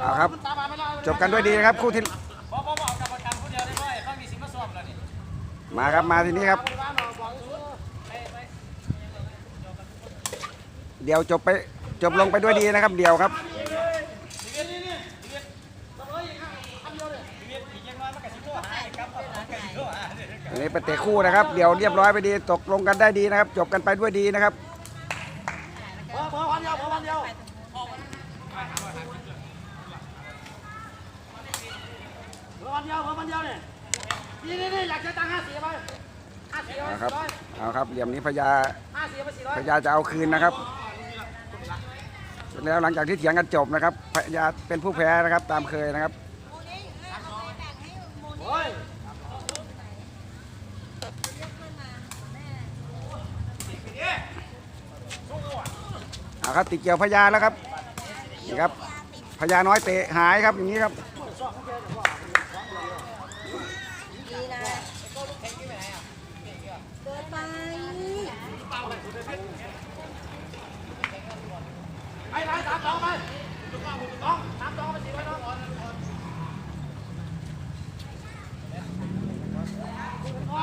เอาครับ จบกันด้วยดีนะครับคู่ที่พอพอบอกกับประกันผู้เดียวได้ด้วยเขามีสิงมาสวมแล้วนี่มาครับมาทีนี้ครับ เดี๋ยวจบไปจบลงไปด้วยดีนะครับ เดี๋ยวครับอันนี้เป็นเตะคู่นะครับ เดี๋ยวเรียบร้อยไปดีตกลงกันได้ดีนะครับ จบกันไปด้วยดีนะครับ พอพอวันเดียวพอวันเดียวพอวันเดียวพอวันเดียวเนี่ยนี่นี่นี่อยากจะตังค์ห้าสี่ไปห้าสี่ เอาครับ เอาครับเหลี่ยมนี้พญาห้าสี่ไปสี่ร้อยพญาจะเอาคืนนะครับแล้วหลังจากที่เถียงกันจบนะครับพญาเป็นผู้แพ้นะครับตามเคยนะครับโอ้ยเอาครับติดเกี่ยวพญาแล้วครับนี่ครับพญาน้อยเตะหายครับอย่างนี้ครับ ดีนะเกินไป ไปไปสามสองไปสองสามสองไปสี่ร้อยน้องพอ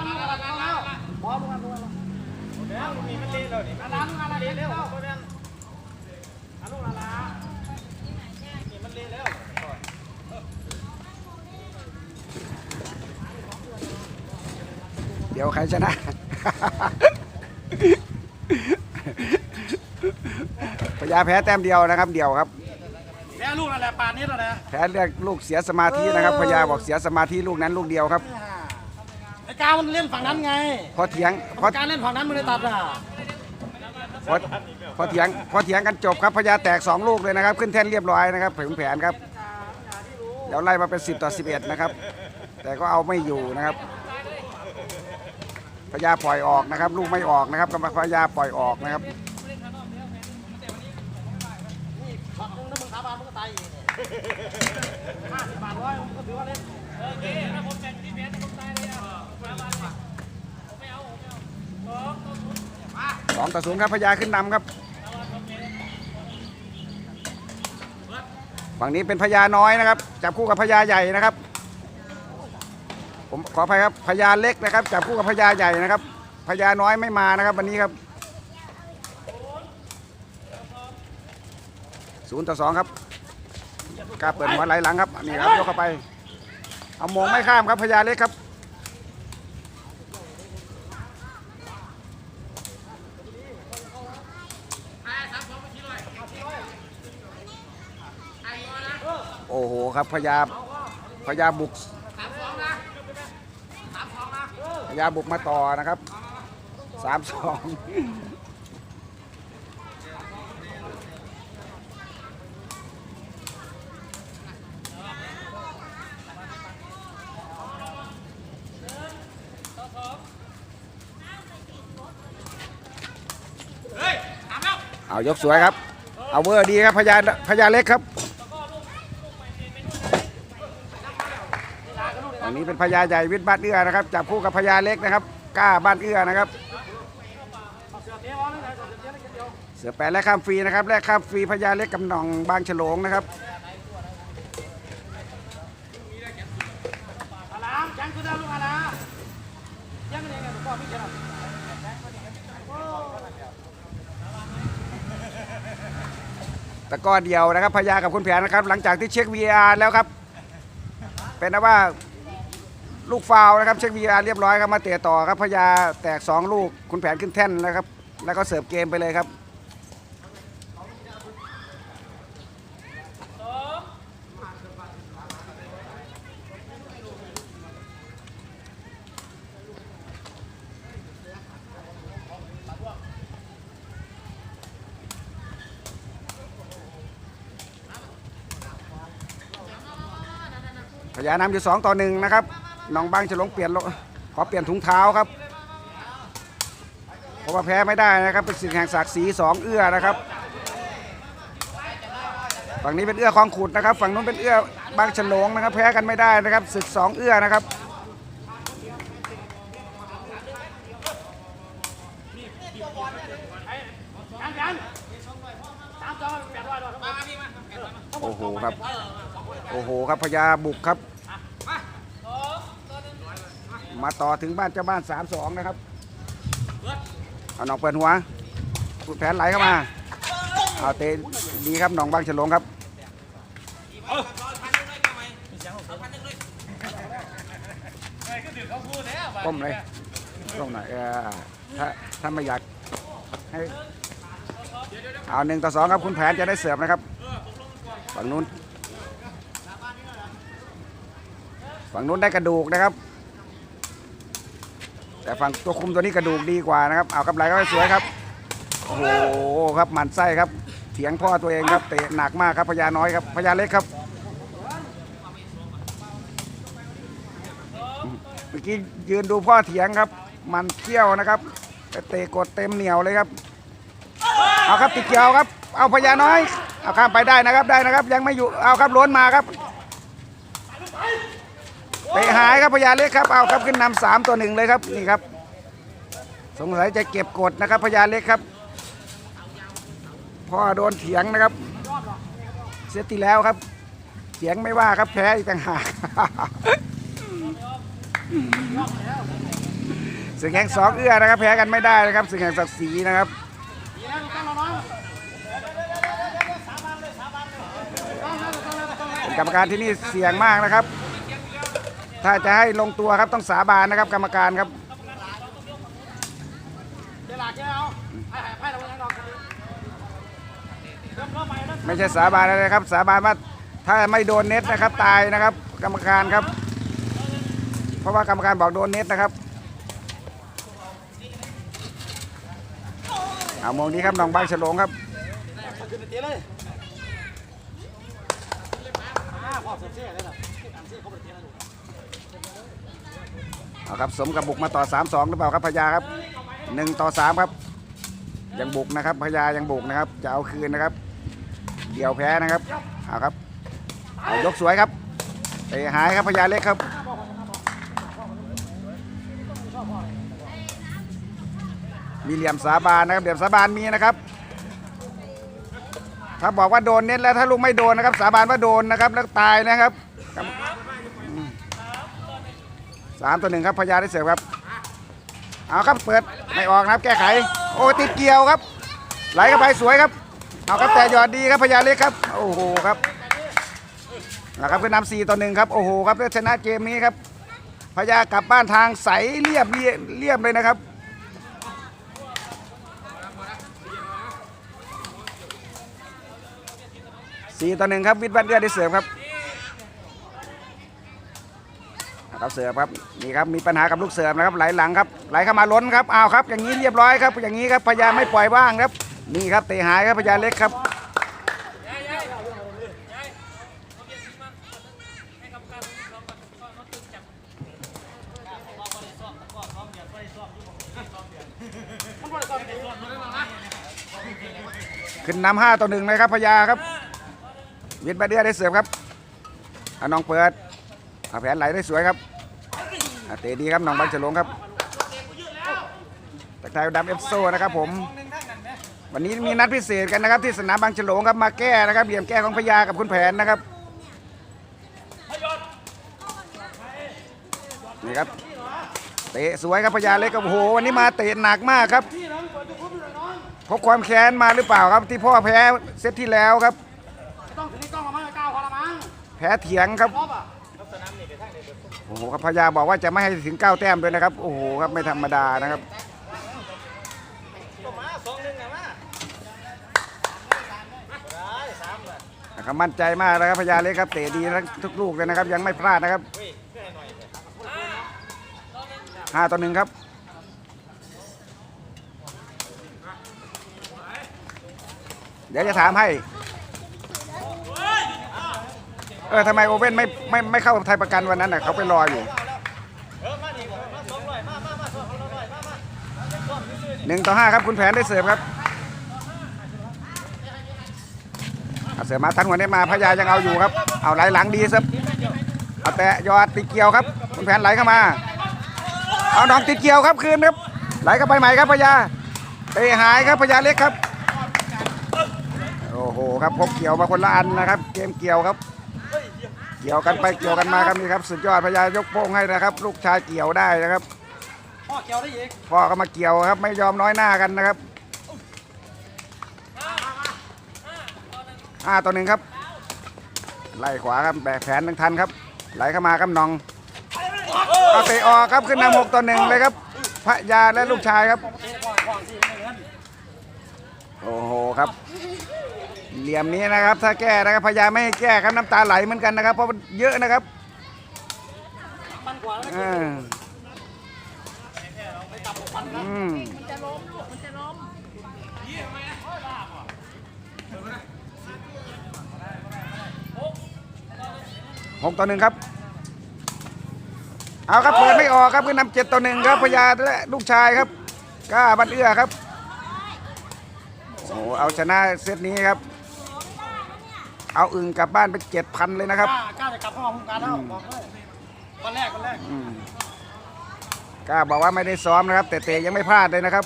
แล้วพอแล้วพอแล้วพอแล้วแล้วมีมันเละแล้วนี่ร้านงานอะไรเร็วเพราะนั้นอนุราลานี่มันเละแล้วเดี๋ยวใครชนะ พญาแพ้แต้มเดียวนะครับ เดียวครับแม่ลูกนั่นแหละป่านนี้แล้วนะแพ้เรียกลูกเสียสมาธินะครับพญาบอกเสียสมาธิลูกนั้นลูกเดียวครับไอ้กามันเล่นฝั่งนั้นไงพอเถียงพอการเล่นฝั่งนั้นไม่ได้ตัดอะพอพอเถียงพอเถียงกันจบครับพญาแตกสองลูกเลยนะครับ ขึ้นแท่นเรียบร้อยนะครับถึงแผนครับเดี๋ยวไล่มาเป็น 10 ต่อ 11 นะครับ แต่ก็เอาไม่อยู่นะครับพญาปล่อยออกนะครับ ลูกไม่ออกนะครับกำลังพญาปล่อยออกนะครับ ช็อตนึงถ้ามึงสาบานมึงก็ตายอีก ห้าสิบบาทร้อยมึงก็ถือว่าเล่นโอเคถ้าผมแต่งที่แพ้ผมตายเลยอะผมไม่เอาผมไม่เอาสองต่อศูนย์ครับพญาขึ้นนำครับ ฝั่งนี้เป็นพญาน้อยนะครับ จับคู่กับพญาใหญ่นะครับ ผมขออภัยครับพญาเล็กนะครับ จับคู่กับพญาใหญ่นะครับพญาน้อยไม่มานะครับ วันนี้ครับศูนย์ต่อสองครับ กล้าเปิดหัวไหลหลังครับนี่ครับยกเข้าไป เอามองไม่ข้ามครับพญาเล็กครับโอ้โหครับพญาพญาบุกพญาบุกมาต่อนะครับสามสอง เอายกสวยครับ เอาเวอร์ดีครับพญาพญาเล็กครับอันนี้เป็นพญาใหญ่วิทย์บ้านเอื้อนะครับจับคู่กับพญาเล็กนะครับกล้าบ้านเอื้อนะครับ เสือแปดและข้ามฟรีนะครับ และข้ามฟรีพญาเล็กกับหน่องบางฉลงนะครับ อาลามแจ้งคือเดิมลูกอาลามแจ้งกันยังไงผมบอกพี่เจ้า ตะ กร้อเดียวนะครับพญากับคุณแผนนะครับ หลังจากที่เช็ค VR แล้วครับ เป็นนะว่าลูกฟาวนะครับเช็ค VR เรียบร้อยครับมาเตะต่อครับพญาแตก 2 ลูกคุณแผนขึ้นแท่นนะครับ แล้วก็เสิร์ฟเกมไปเลยครับ พญานำอยู่สองต่อหนึ่งนะครับน้องบางฉลงเปลี่ยนขอเปลี่ยนถุงเท้าครับเพราะว่าแพ้ไม่ได้นะครับเป็นสิ่งแห่งศักดิ์ศรีสองเอื้อนะครับ ฝั่งนี้เป็นเอื้อคลองขุดนะครับ ฝั่งนู้นเป็นเอื้อบางฉลงนะครับ แพ้กันไม่ได้นะครับศึกสองเอื้อนะครับโอ้โหครับ โอ้โหครับพญาบุกครับ มาต่อถึงบ้านเจ้าบ้านสามสองนะครับเอาหนองเปิดหัวคุณแผนไหลเข้ามาเอาเตะดีครับหนองบางฉลงครับเฮ้ยก็ถึงเขาพูดแล้วก้มเลยก้มหน่อยเออถ้าถ้าไม่อยากให้เอาหนึ่งต่อสองครับคุณแผนจะได้เสิร์ฟนะครับฝั่งนู้นฝั่งนู้นได้กระดูกนะครับ แต่ฝั่งตัวคุมตัวนี้กระดูกดีกว่านะครับเอากำไรก็สวยครับโอ้โหครับหมันไส้ครับเถียงพ่อตัวเองครับเตะหนักมากครับพญาน้อยครับพญาเล็กครับเมื่อกี้ยืนดูพ่อเถียงครับ มันเขี้ยวนะครับเตะกดเต็มเหนียวเลยครับเอาครับติดเกี่ยวครับ เอาพญาน้อยเอาข้ามไปได้นะครับได้นะครับ ยังไม่อยู่เอาครับล้นมาครับ เตะหายครับพญาเล็กครับเอาครับขึ้นนำสามตัวหนึ่งเลยครับนี่ครับ สงสัยจะเก็บกดนะครับพญาเล็กครับพ่อโดนเถียงนะครับเสียทีแล้วครับเถียงไม่ว่าครับแพ้อีกต่างหากสึกแห่งสองเอื้อนะครับ แพ้กันไม่ได้นะครับสึกแห่งศักดิ์ศรีนะครับกรรมการที่นี่เสี่ยงมากนะครับ ถ้าจะให้ลงตัวครับต้องสาบานนะครับ กรรมการครับไม่ใช่สาบานอะไรครับ สาบานว่าถ้าไม่โดนเน็ตนะครับตายนะครับ กรรมการครับ เพราะว่ากรรมการบอกโดนเน็ตนะครับเอามองนี้ครับน้องบางฉลงครับขึ้นไปเตะเลย เอาครับสมกับบุกมาต่อ 3 2 หรือเปล่าครับพญาครับ 1 ต่อ 3 ครับ ยังบุกนะครับพญายังบุกนะครับ จะเอาคืนนะครับ เดี่ยวแพ้นะครับเอาครับเอายกสวยครับเตะหายครับพญาเล็กครับมีเหลี่ยมสาบานนะครับเหลี่ยมสาบานมีนะครับ ถ้าบอกว่าโดนเน็ตแล้วถ้าลูกไม่โดนนะครับ สาบานว่าโดนนะครับแล้วตายนะครับ สามต่อหนึ่งครับพญาได้เสิร์ฟครับ เอาครับเปิดไม่ออกนะครับ แก้ไข โอ้ติดเกี่ยวครับ ไหลเข้าไปสวยครับ เอาครับแต่ยอดดีครับพญาเล็กครับ โอ้โหครับนะครับคือนำสี่ต่อหนึ่งครับ โอ้โหครับแล้ชนะเกมนี้ครับพญากลับบ้านทางใสเรียบเรียบเลยนะครับสี่ต่อหนึ่งครับวิทย์บันเดือได้เสิร์ฟครับ ครับเสิร์ฟครับนี่ครับมีปัญหากับลูกเสิร์ฟนะครับไหลหลังครับไหลเข้ามาล้นครับเอาครับ อย่างนี้เรียบร้อยครับ อย่างนี้ครับพญาไม่ปล่อยว่างครับ นี่ครับเตะหายครับพญาเล็กครับขึ้นนำห้าต่อหนึ่งเลยครับพญาครับวิทย์บันเดือได้เสิร์ฟครับอานองเปิดเอาแผนไหลได้สวยครับ เตะดีครับน้องบังฉลงครับตะไคร้ดำเอฟโซนะครับผมวันนี้มีนัดพิเศษกันนะครับ ที่สนามบางฉลงครับมาแก้นะครับเหลี่ยมแก้ของพญากับคุณแผนนะครับนี่ครับเตะสวยครับพญาเล็กครับโโหวันนี้มาเตะหนักมากครับพกความแค้นมาหรือเปล่าครับที่พ่อแพ้เซตที่แล้วครับแพ้เถียงครับ โอ้โหครับพญาบอกว่าจะไม่ให้ถึงเก้าแต้มด้วยนะครับ โอ้โหครับไม่ธรรมดานะครับนะครับมั่นใจมากนะครับพญาเล็กครับเตะดีทั้งทุกลูกเลยนะครับ ยังไม่พลาดนะครับห้าต่อหนึ่งครับเดี๋ยวจะถามให้ เออทำไมโอเว่นไม่ไม่ไม่เข้าไทยประกันวันนั้นน่ะเขาไปรออยู่หนึ่งต่อห้าครับคุณแผนได้เสิร์ฟครับเสิร์ฟมาทันหัวได้มาพญายังเอาอยู่ครับ เอาไหลหลังดีครับเอาแต่ยอดติเกียวครับ คุณแผนไหลเข้ามา เอาน้องติเกียวครับคืนครับ ไหลเข้าไปใหม่ครับพญาเตะหายครับพญาเล็กครับ โอ้โหครับพกเกี่ยวมาคนละอันนะครับ เกมเกี่ยวครับ เกี่ยวกันไปเกี่ยวกันมาครับนี่ครับสุดยอดพญายกโป้งให้นะครับ ลูกชายเกี่ยวได้นะครับพ่อเกี่ยวได้อีกพ่อก็มาเกี่ยวครับ ไม่ยอมน้อยหน้ากันนะครับห้าต่อหนึ่งครับ ไล่ขวาครับแบกแขนทั้งทันครับ ไหลเข้ามาครับนองเอาเตะออกครับขึ้นนำหกต่อหนึ่งเลยครับพระยาและลูกชายครับเตะกว้างกว้างสิไม่เงินโอ้โหครับ เหลี่ยมนี้นะครับ ถ้าแก้นะครับพยายามไม่ให้แก้ครับน้ำตาไหลเหมือนกันนะครับ เพราะมันเยอะนะครับมันกว่าแล้วอ่าอืมหกต่อหนึ่งครับ เอาครับเปิดไม่ออกครับขึ้นนำเจ็ดต่อหนึ่งครับพญาและลูกชายครับกล้าบันเอื้อครับโอ้โหเอาชนะเซตนี้ครับ เอาอึ่งกลับบ้านไปเจ็ดพันเลยนะครับ กล้ากล้าจะกลับเข้ามาโครงการแล้วบอกเลยวันแรกวันแรกอืมกล้าบอกว่าไม่ได้ซ้อมนะครับ แต่เตะยังไม่พลาดเลยนะครับ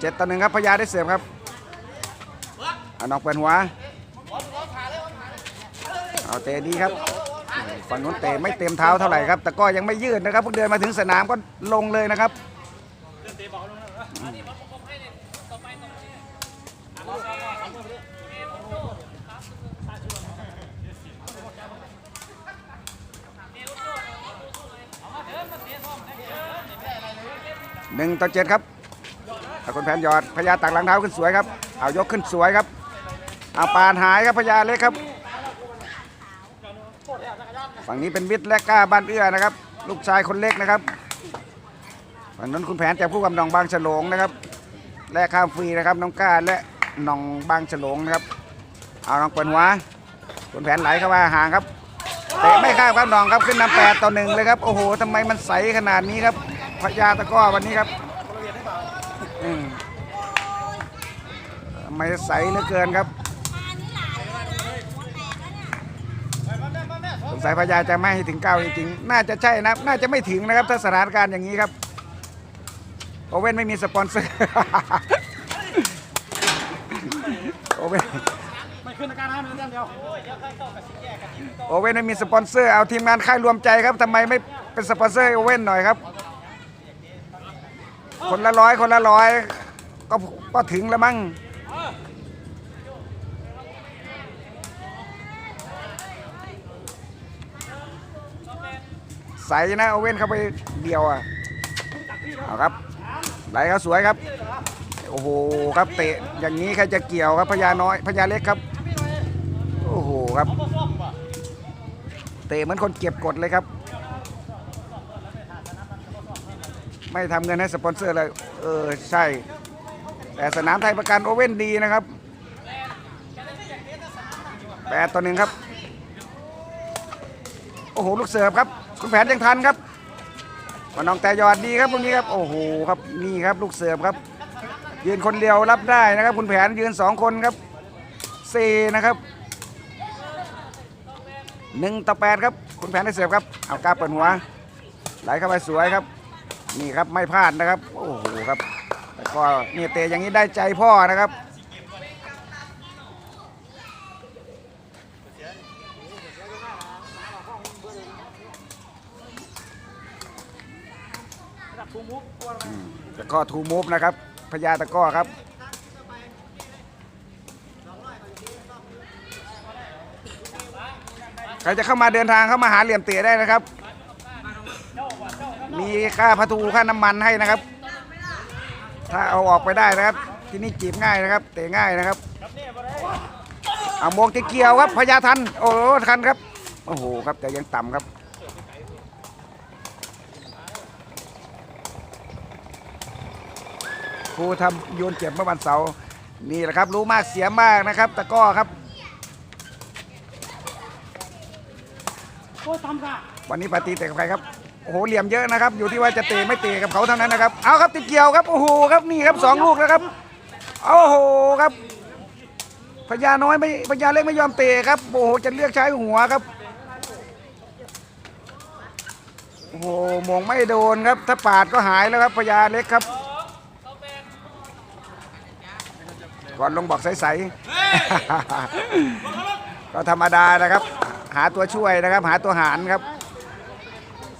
เจ็ดต่อหนึ่งครับพญาได้เสิร์ฟครับเอาน้องเปิดหัว เอาเตะดีครับฝั่งนู้นเตะไม่เต็มเท้าเท่าไหร่ครับ แต่ก็ยังไม่ยืดนะครับเพิ่งเดินมาถึงสนามก็ลงเลยนะครับ หนึ่งต่อเจ็ดครับเอาคนแผนหยอดพญาตักหลังเท้าขึ้นสวยครับเอายกขึ้นสวยครับเอาปานหายครับพญาเล็กครับ ฝั่งนี้เป็นวิทย์และก้าบ้านเอื้อนะครับ ลูกชายคนเล็กนะครับ ฝั่งนั้นคุณแผนจะผู้กำนองบางฉลงนะครับ แลกข้ามฟรีนะครับน้องก้าและน่องบางฉลงนะครับ เอาน้องเปิดหัวคุณแผนไหลเข้ามาห่างครับเตะไม่ข้ามครับน่องครับขึ้นนำแปดต่อหนึ่งเลยครับโอ้โหทำไมมันใสขนาดนี้ครับ พญาตะกร้อวันนี้ครับอืมทำไมใสเหลือเกินครับสงสัยพญาจะไม่ให้ถึงเก้าจริงๆน่าจะใช่นะน่าจะไม่ถึงนะครับ ถ้าสถานการณ์อย่างนี้ครับโอเว่นไม่มีสปอนเซอร์โอเว่นไม่ขึ้นอาการนะมันเรื่องเดียวโอเว่นไม่มีสปอนเซอร์เอาทีมงานค่ายรวมใจครับทำไมไม่เป็นสปอนเซอร์ให้โอเว่นหน่อยครับ คนละร้อยคนละร้อยก็ก็ถึงแล้วมั้งใส่นะโอาเว่นเข้าไปเดียวอะเอาครับไหลเขาสวยครับ โอ้โหครับเตะอย่างนี้ใครจะเกี่ยวครับพญาน้อยพญาเล็กครับ โอ้โหครับ เตะเหมือนคนเก็บกดเลยครับ ไม่ทำเงินให้สปอนเซอร์เลยเออใช่ แต่สนามไทยประกันโอเว่นดีนะครับแปดต่อหนึ่งครับ โอ้โหลูกเสิร์ฟครับ คุณแผนยังทันครับมาน้องแต่ยอดดีครับตรงนี้ครับโอ้โหครับนี่ครับลูกเสิร์ฟครับ ยืนคนเดียวรับได้นะครับ คุณแผนยืนสองคนครับเซนะครับหนึ่งต่อแปดครับ คุณแผนได้เสิร์ฟครับเอากล้าเปิดหัวไหลเข้าไปสวยครับ นี่ครับไม่พลาดนะครับ โอ้โหครับ แต่ก็นี่เตะอย่างนี้ได้ใจพ่อนะครับตะกร้อทูมูฟนะครับพญาตะก้อครับใครจะเข้ามาเดินทางเข้ามาหาเหลี่ยมเตะได้นะครับ มีค่าพัทูค่าน้ำมันให้นะครับ ถ้าเอาออกไปได้นะครับ ที่นี่จีบง่ายนะครับเตะง่ายนะครับเอาโมงที่เกี่ยวครับพญาทันโอ้โหทันครับโอ้โหครับแต่ยังต่ำครับครูทำโยนเจ็บเมื่อวันเสาร์นี่แหละครับรู้มากเสียมากนะครับตะกร้อครับโอ้ยทำค่ะวันนี้ปาร์ตีเตะกับใครครับ โอ้โหเหลี่ยมเยอะนะครับ อยู่ที่ว่าจะเตะไม่เตะกับเขาเท่านั้นนะครับ เอาครับติดเกี่ยวครับโอ้โหครับนี่ครับสองลูกแล้วครับโอ้โหครับพญาน้อยไม่พญาเล็กไม่ยอมเตะครับโอ้โหจะเลือกใช้หัวครับโอ้โหมงไม่โดนครับ ถ้าปาดก็หายแล้วครับพญาเล็กครับก่อนลงบอกใสๆก็ธรรมดานะครับ หาตัวช่วยนะครับ หาตัวหารครับ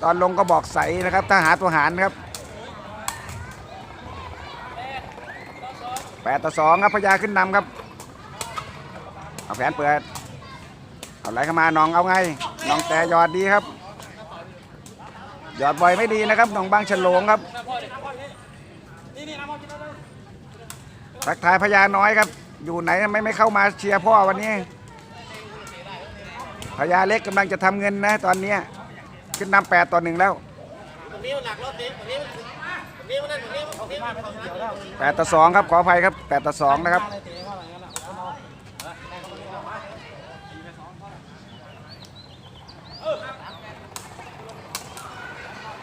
ตอนลงก็บอกใสนะครับถ้าหาตัวหารครับแปดต่อสองครับพญาขึ้นนำครับ เอาแผนเปิด เอาไหลเข้ามาน้องเอาไงน้องแต่ยอดดีครับยอดบ่อยไม่ดีนะครับน้องบางฉลงครับตักทักทายพญาน้อยครับ อยู่ไหนไม่ไม่เข้ามาเชียร์พ่อวันนี้พญาเล็กกำลังจะทำเงินนะตอนนี้ ขึ้นนำแปดต่อหนึ่งแล้วตรงนี้มันหนักรถนี้ตรงนี้มันตรงนี้มันนั่นตรงนี้มันตรงนี้มันของเดียวแล้วแปดต่อสองครับขออภัยครับแปดต่อสองนะครับ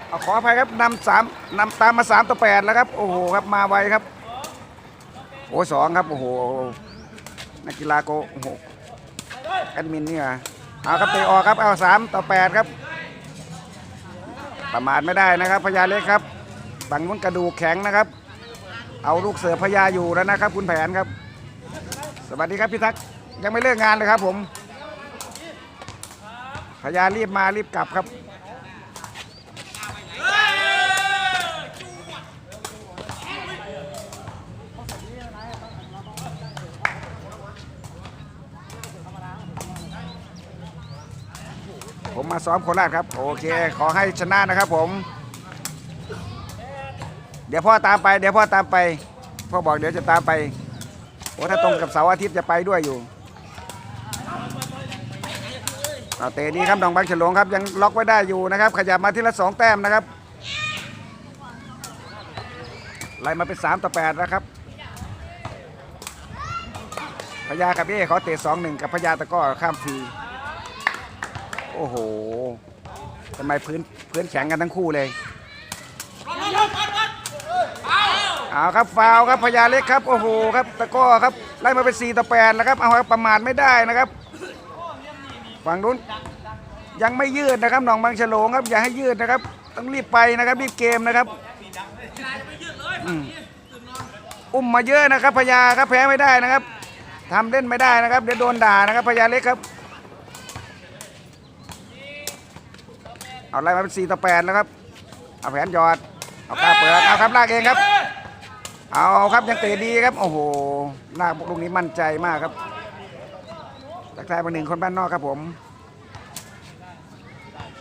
เอาขออภัยครับนำสามนำตามมาสามต่อแปดแล้วครับโอ้โหครับมาไวครับโอ้สองครับโอ้โหนักกีฬาโกโอ้โหแอดมินนี่เหรอเอาครับเตะออกครับเอาสามต่อแปดครับ ประมาทไม่ได้นะครับพญาเล็กครับฝั่งนู้นกระดูกแข็งนะครับ เอาลูกเสือพญาอยู่แล้วนะครับ คุณแผนครับ สวัสดีครับพี่ทักษ์ยังไม่เลิกงานเลยครับผมพญารีบมารีบกลับครับ ผมมาซ้อมโคราชครับ โอเค ขอให้ชนะนะครับผม เดี๋ยวพ่อตามไป เดี๋ยวพ่อตามไป พ่อบอกเดี๋ยวจะตามไป โอ้ถ้าตรงกับเสาร์อาทิตย์จะไปด้วยอยู่เอาเตะดีครับน้องบางฉลงครับยังล็อกไว้ได้อยู่นะครับ ขยับมาที่ละสองแต้มนะครับไล่มาเป็นสามต่อแปดแล้วครับ พญากับเอ้ขอเตะสองหนึ่งกับพญาตะก้อข้ามฟรี โอ้โหทำไมพื้นพื้นแข็งกันทั้งคู่เลยเอาครับฟาวครับพญาเล็กครับโอ้โหครับตะก้อครับไล่มาเป็น4ต่อ8แล้วครับเอาครับประมาทไม่ได้นะครับฝั่งนู้นยังไม่ยืดนะครับหนองบางฉลงครับอย่าให้ยืดนะครับ ต้องรีบไปนะครับรีบเกมนะครับอุ้มมาเยอะนะครับพญาครับแพ้ไม่ได้นะครับทำเล่นไม่ได้นะครับเดี๋ยวโดนด่านะครับพญาเล็กครับ เอาไล่มาเป็น4ต่อ8แล้วครับ เอาแผนยอด เอากล้าเปิด เอาครับลากเองครับ เอาครับยังเตะดีครับ โอ้โหลากลูกนี้มั่นใจมากครับจากทายมาหนึ่งคนบ้านนอกครับผม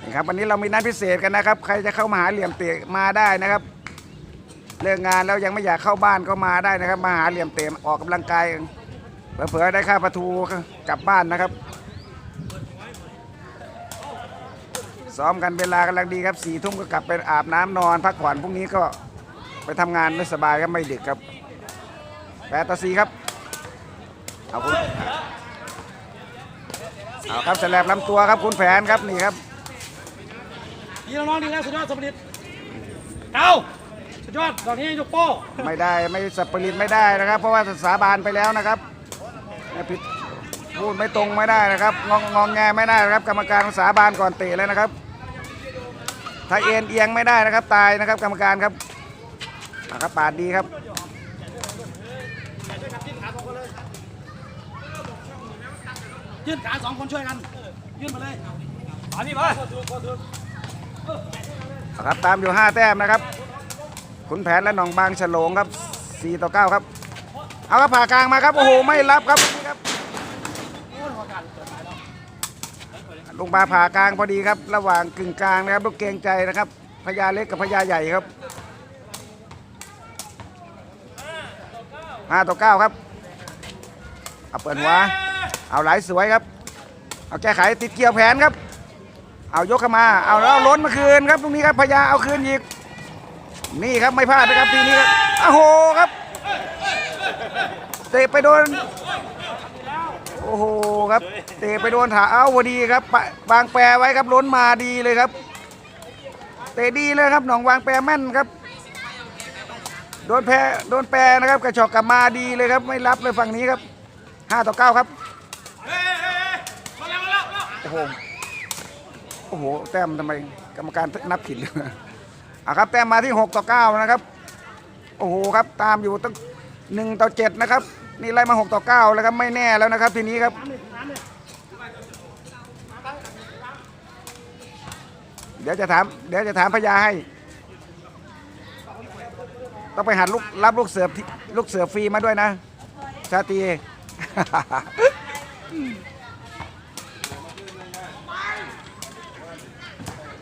นี่ครับวันนี้เรามีนัดพิเศษกันนะครับ ใครจะเข้ามาหาเหลี่ยมเตะมาได้นะครับ เลิกงานแล้วยังไม่อยากเข้าบ้านก็มาได้นะครับ มาหาเหลี่ยมเตะออกกำลังกายเผื่อๆได้ค่าประตูกลับบ้านนะครับ ซ้อมกันเวลากำลังดีครับสี่ทุ่มก็กลับไปอาบน้ำนอน พักผ่อนพรุ่งนี้ก็ไปทำงานไม่สบายครับไม่ดึกครับแปดต่อสี่ครับ เอาคุณเอาครับแสลบลำตัวครับคุณแผนครับนี่ครับดีแล้วน้องดีแล้วสุดยอดสมบัติเก้าสุดยอดดอกนี้ยกโป้ไม่ได้ไม่สับปริตไม่ได้นะครับ เพราะว่าสาบานไปแล้วนะครับไม่ผิดพูดไม่ตรงไม่ได้นะครับ งองงองแงไม่ได้นะครับ กรรมการสาบานก่อนเตะแล้วนะครับ ถ้าเอ็นเอียงไม่ได้นะครับ ตายนะครับ กรรมการครับเอาครับปาดดีครับยื่นขาสองคนช่วยกันยื่นมาเลยมาพี่มาเอาครับตามอยู่ 5 แต้มนะครับขุนแผนและหนองบางฉลงครับ 4 ต่อ 9 ครับ เอาครับผ่ากลางมาครับ โอ้โห ไม่รับครับนี่ครับ ลงมาผ่ากลางพอดีครับ ระหว่างกึ่งกลางนะครับลูกเกรงใจนะครับพญาเล็กกับพญาใหญ่ครับ5ต่อ9ครับเอาเปิดหัวเอาไหลสวยครับ เอาแก้ไขติดเกี่ยวแผนครับ เอายกเข้ามา เอาแล้วล้นมาคืนครับตรงนี้ครับพญาเอาคืนอีก นี่ครับไม่พลาดนะครับทีนี้ครับโอ้โหครับเตะไปโดน โอ้โหครับเตะไปโดนถาเอาพอดีครับปะวางแปรไว้ครับล้นมาดีเลยครับ เตะดีเลยครับหนองวางแปรแม่นครับโดนแพรโดนแปรนะครับกระชอกกลับมาดีเลยครับ ไม่รับเลยฝั่งนี้ครับ5ต่อ9ครับโอ้โหโอ้โหแต้มทำไมกรรมการนับผิดเลยอะครับแต้มมาที่ 6 ต่อ 9 นะครับ โอ้โหครับตามอยู่ตั้ง1ต่อ7นะครับ นี่ไล่มา6ต่อ9แล้วครับไม่แน่แล้วนะครับทีนี้ครับเดี๋ยวจะถามเดี๋ยวจะถามพญาให้ ต้องไปหัดลูกรับลูกเสือลูกเสือฟรีมาด้วยนะ ชาตี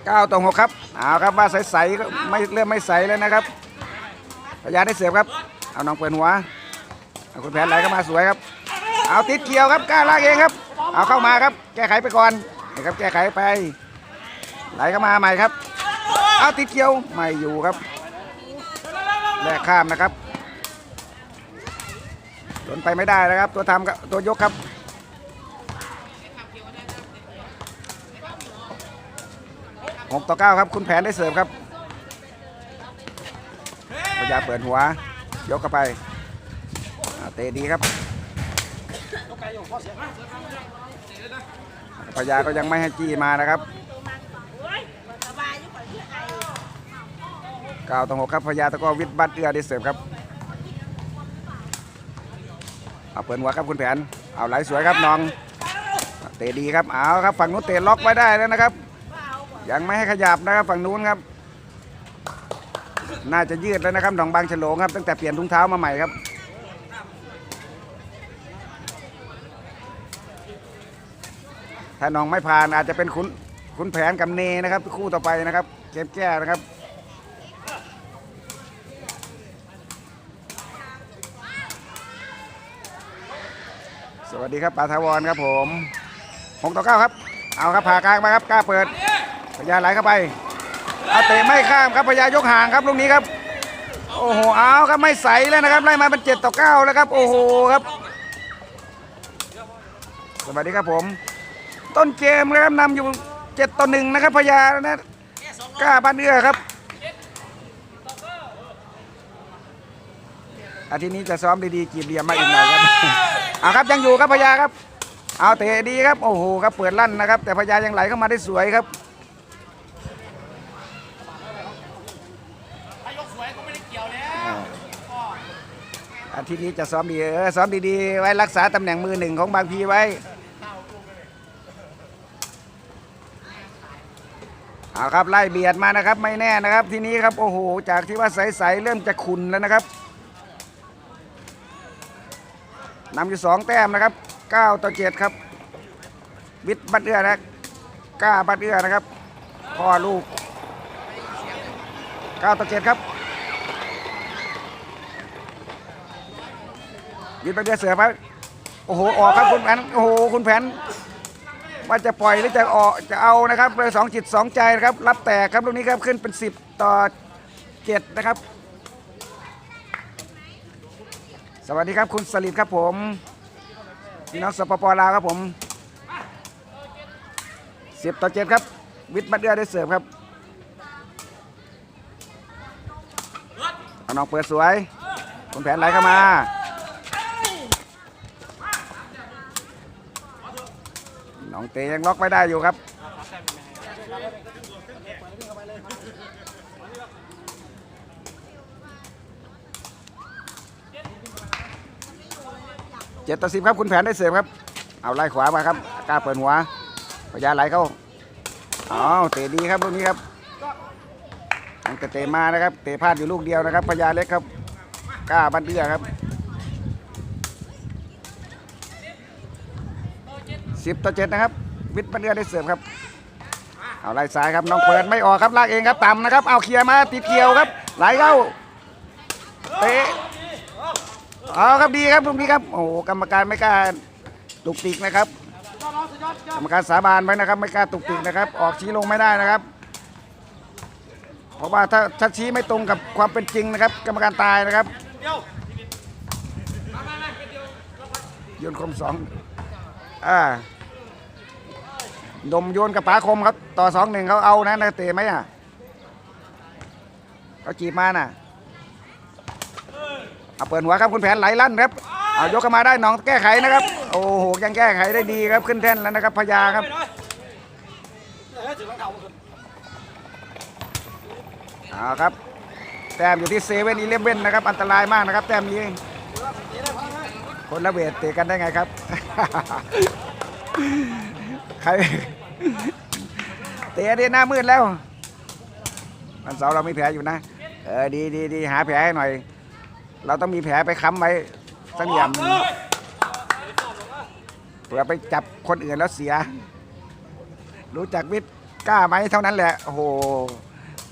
เก้าต่อหกครับเอาครับว่าใสๆก็ไม่เริ่มไม่ใสแล้วนะครับพยาได้เสียบครับ เอาน้องเปิดหัว คุณแผนไหลเข้ามาสวยครับ เอาติดเกี่ยวครับกล้าลากเองครับ เอาเข้ามาครับ แก้ไขไปก่อนนี่ครับแก้ไขไป ไหลเข้ามาใหม่ครับ เอาติดเกี่ยวไม่อยู่ครับแลกข้ามนะครับหล่นไปไม่ได้นะครับ ตัวทำกับตัวยกครับหกต่อเก้าครับ คุณแผนได้เสิร์ฟครับพยายามเปิดหัว ยกเข้าไป เตะดีครับพยาก็ยังไม่ให้จี้มานะครับเก้าต่อหกครับพยาตะกอวิทย์บัตเอือได้เสิร์ฟครับเอาเปิดหัวครับคุณแผน เอาไหลสวยครับน้อง เตะดีครับ เอาครับฝั่งนู้นเตะล็อกไว้ได้แล้วนะครับ ยังไม่ให้ขยับนะครับฝั่งนู้นครับ น่าจะยืดแล้วนะครับหนองบางฉลงครับ ตั้งแต่เปลี่ยนถุงเท้ามาใหม่ครับ ถ้าน้องไม่ผ่านอาจจะเป็นคุณคุณแผนกับเนนะครับ คู่ต่อไปนะครับ เกมแก้นะครับสวัสดีครับปาทาวรครับผมหกต่อเก้าครับ เอาครับผ่ากลางมาครับกล้าเปิดพยาไหลเข้าไปเอาเตะไม่ข้ามครับพยายกห่างครับลูกนี้ครับ โอ้โหเอาครับไม่ใสแล้วนะครับไล่มาเป็นเจ็ดต่อเก้าแล้วครับ โอ้โหครับ สวัสดีครับผม ต้นเกมนะครับนำอยู่เจ็ดต่อหนึ่งนะครับพยานะกล้าบ้านเอื้อครับ อาทิตย์นี้จะซ้อมดีๆจีบเหลี่ยมมาอีกหน่อยครับเอาครับยังอยู่ครับพยาครับ เอาเตะดีครับโอ้โหครับเปิดลั่นนะครับ แต่พยายังไหลเข้ามาได้สวยครับถ้ายกสวยก็ไม่ได้เกี่ยวแล้วอาทิตย์นี้จะซ้อมดีเออซ้อมดีๆไว้รักษาตำแหน่งมือหนึ่งของบางพีไว้ เอาครับไล่เบียดมานะครับไม่แน่นะครับ ทีนี้ครับโอ้โหจากที่ว่าใสๆเริ่มจะขุนแล้วนะครับนำอยู่สองแต้มนะครับ9ต่อ7ครับ วิทย์บัตเอื้อนะก้าบัตเอื้อนะครับพ่อลูก9ต่อ7ครับยืนไปเดือเสือไปโอ้โหออกครับคุณแผนโอ้โหคุณแผน ว่าจะปล่อยหรือจะออกจะเอานะครับเลยสองจิตสองใจนะครับ รับแตกครับลูกนี้ครับขึ้นเป็น 10 ต่อ 7 นะครับ สวัสดีครับคุณสลิดครับผมพี่น้องสปปลาวครับผม 10 ต่อ 7 ครับ วิทย์บัตเดือได้เสิร์ฟครับเอาน้องเปิดสวยคุณแผนไหลเข้ามา น้องเตยังล็อกไว้ได้อยู่ครับเจ็ดต่อสิบครับคุณแผนได้เสิร์ฟครับ เอาไล่ขวามาครับกล้าเปิดหัวพยาไหลเข้าอ๋อเตะดีครับลูกนี้ครับตั้งแต่เตะมานะครับ เตะพลาดอยู่ลูกเดียวนะครับพยาเล็กครับกล้าบันเดือครับ สิบต่อเจ็ดนะครับวิทย์บันเดือได้เสิร์ฟครับเอาไล่ซ้ายครับน้องเปิดไม่ออกครับลากเองครับต่ำนะครับเอาเคลียร์มาติดเกี่ยวครับไหลเข้าเตะเอาครับดีครับตรงนี้ครับโอ้โหกรรมการไม่กล้าตุกติกนะครับ กรรมการสาบานไว้นะครับ ไม่กล้าตุกติกนะครับ ออกชี้ลงไม่ได้นะครับ เพราะว่าถ้าถ้าชี้ไม่ตรงกับความเป็นจริงนะครับ กรรมการตายนะครับยนคมสองอ่า ดมโยนกับป๋าคมครับ ต่อสองหนึ่งเขาเอานะนะเตะไหมอะเขาจีบมาน่ะเอาเปิดหัวครับคุณแผนไหลลั่นครับเอายกเข้ามาได้น้องแก้ไขนะครับ โอ้โหยังแก้ไขได้ดีครับขึ้นแท่นแล้วนะครับพญาครับเอาครับ แต้มอยู่ที่เซเว่นอีเลฟเว่นนะครับ อันตรายมากนะครับ แต้มนี้คนละเวทเตะกันได้ไงครับ ใคร เตะเดียหน้ามืดแล้ววันเสาร์เรามีแผลอยู่นะ เออดีดีดีหาแผลให้หน่อย เราต้องมีแผลไปค้ำไว้สักเหลี่ยมเผื่อไปจับคนอื่นแล้วเสีย รู้จักวิทย์กล้าไหมเท่านั้นแหละโอ้โห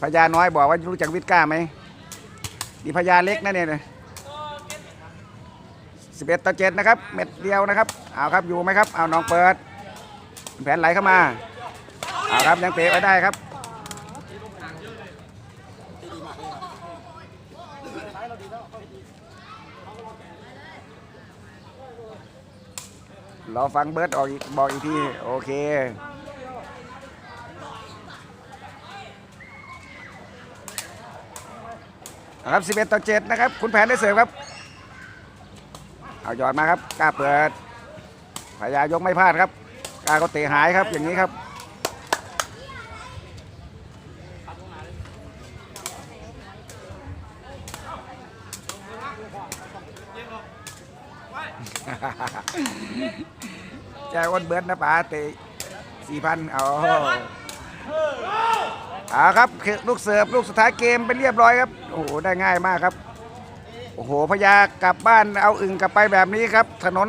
พญาน้อยบอกว่ารู้จักวิทย์กล้าไหมดีพญาเล็กนะเนี่ยสิบเอ็ดต่อเจ็ดนะครับ เม็ดเดียวนะครับ เอาครับอยู่ไหมครับ เอาน้องเปิด แผนไหลเข้ามาเอาครับยังเตะไว้ได้ครับรอฟังเบิร์ดออกบอกอีกทีโอเคครับ11ต่อ7นะครับคุณแผนได้เสิร์ฟครับ เอาหยอดมาครับกล้าเปิดพยายกไม่พลาดครับ กล้าก็เตะหายครับอย่างนี้ครับแจ้อ้นเบิร์ดนะป๋าเตะสี่พันเอาเอาครับคือลูกเสิร์ฟลูกสุดท้ายเกมไปเรียบร้อยครับ โอ้โห ได้ง่ายมากครับ โอ้โหพยากลับบ้านเอาอึ่งกลับไปแบบนี้ครับ ถนน